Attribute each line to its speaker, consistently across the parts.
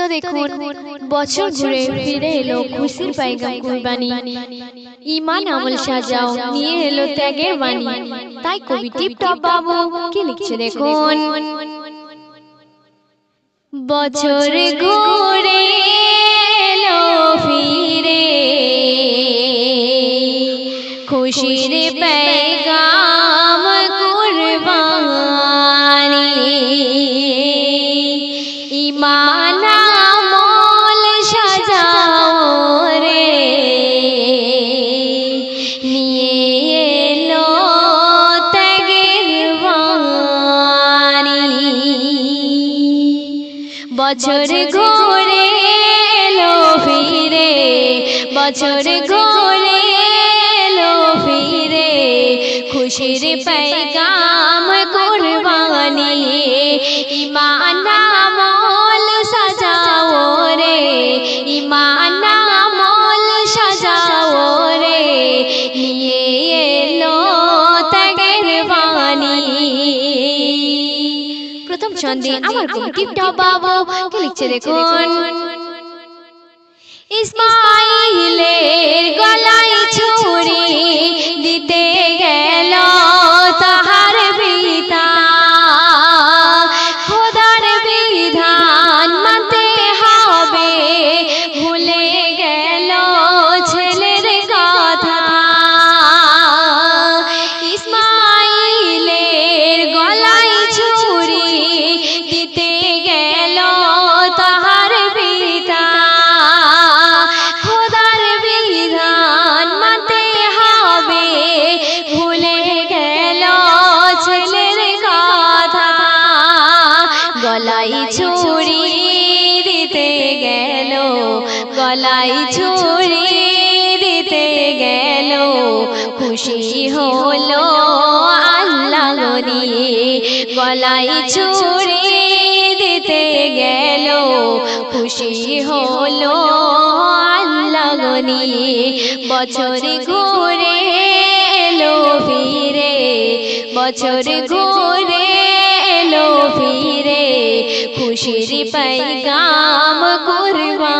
Speaker 1: তো দেখুন বছর ঘুরে ফিরে এলো খুশির পাইগাম কুরবানি। ইমান আমল সাজাও নিয়ে এলো ত্যাগের বাণী। তাই কবি টিপটপ বাবু কি লিখছে দেখুন? বছর ঘুরে এলো ফিরে। খুশির পেগাম কুরবানি। বছর ঘুরে লো ফিরে বছর ঘুরে লো ফিরে। খুশির পাইকা ছন্দে আমার কবি টিপটপ বাবু কি লিখছে দেখুন ইসমাইলের গলায় ছুরি দিতে গেল, খুশি হলো আল্লাহ নিয়ে গলায় ছুরি দিতে গেল, খুশি হলো আল্লাহ নিয়ে বছর ঘুরে এলো ফিরে, বছর ঘুরে এলো ফিরে। ुशि पैगाम कुर्बा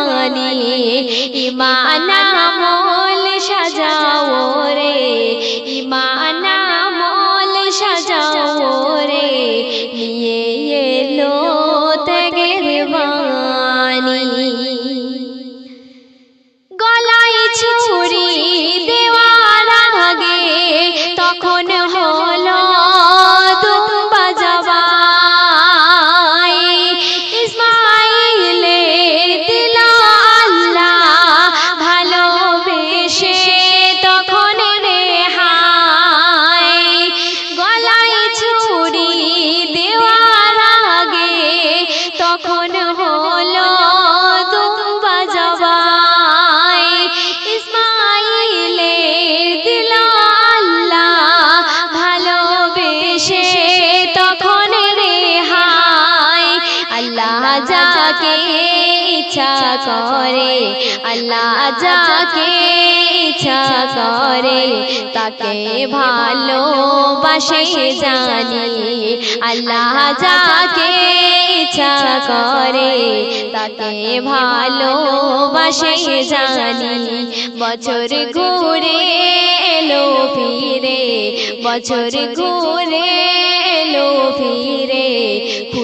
Speaker 1: যাকে ইচ্ছা করে, আল্লাহ যাকে ইচ্ছা করে, তাকে ভালোবাসে জানি, আল্লাহ যাকে ইচ্ছা করে, তাকে ভালোবাসে জানি। বছর ঘুরে এলো ফিরে, বছর ঘুরে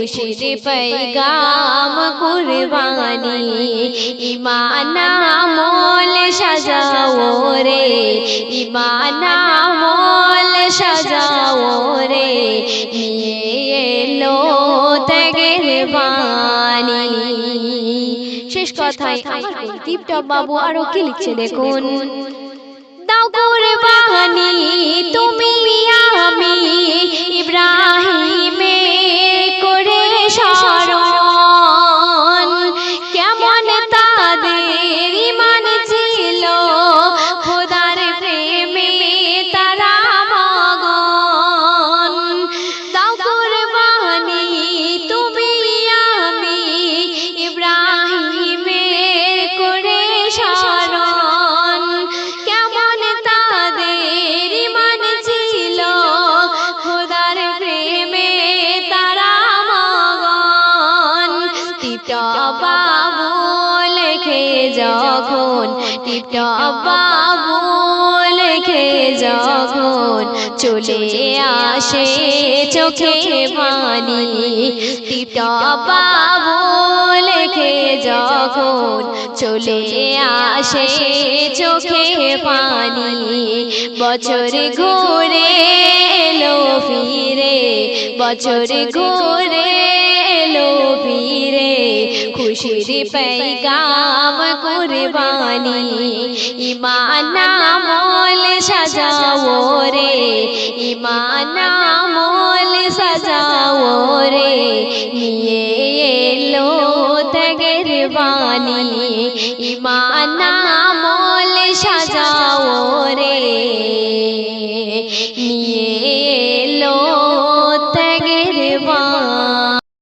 Speaker 1: খুশির পৈগাম কুরবানি ইমানা মল সাজাও রে ইমানা মল সাজাও রে, নিয়ে লো তেগেরবানি শেষ কথায় আমার বাবু আরও কি লিখছে দেখুন? দাও কুরবানি তুমি আমি ইব্রাহিমের যখন টিপটপ বাবু যখন চলে আসে চোখে পানি টিপটপ বাবু যখন চলে আসে চোখে পানি বছর ঘুরে এলো ফিরে, বছর ঘুরে খুশির পেগাম কুরবানি ইমান আমল সাজাও রে ইমান আমল সাজাও রে নিয়ে এলো ত্যাগের বাণী ইমান আমল সাজাও রে নিয়ে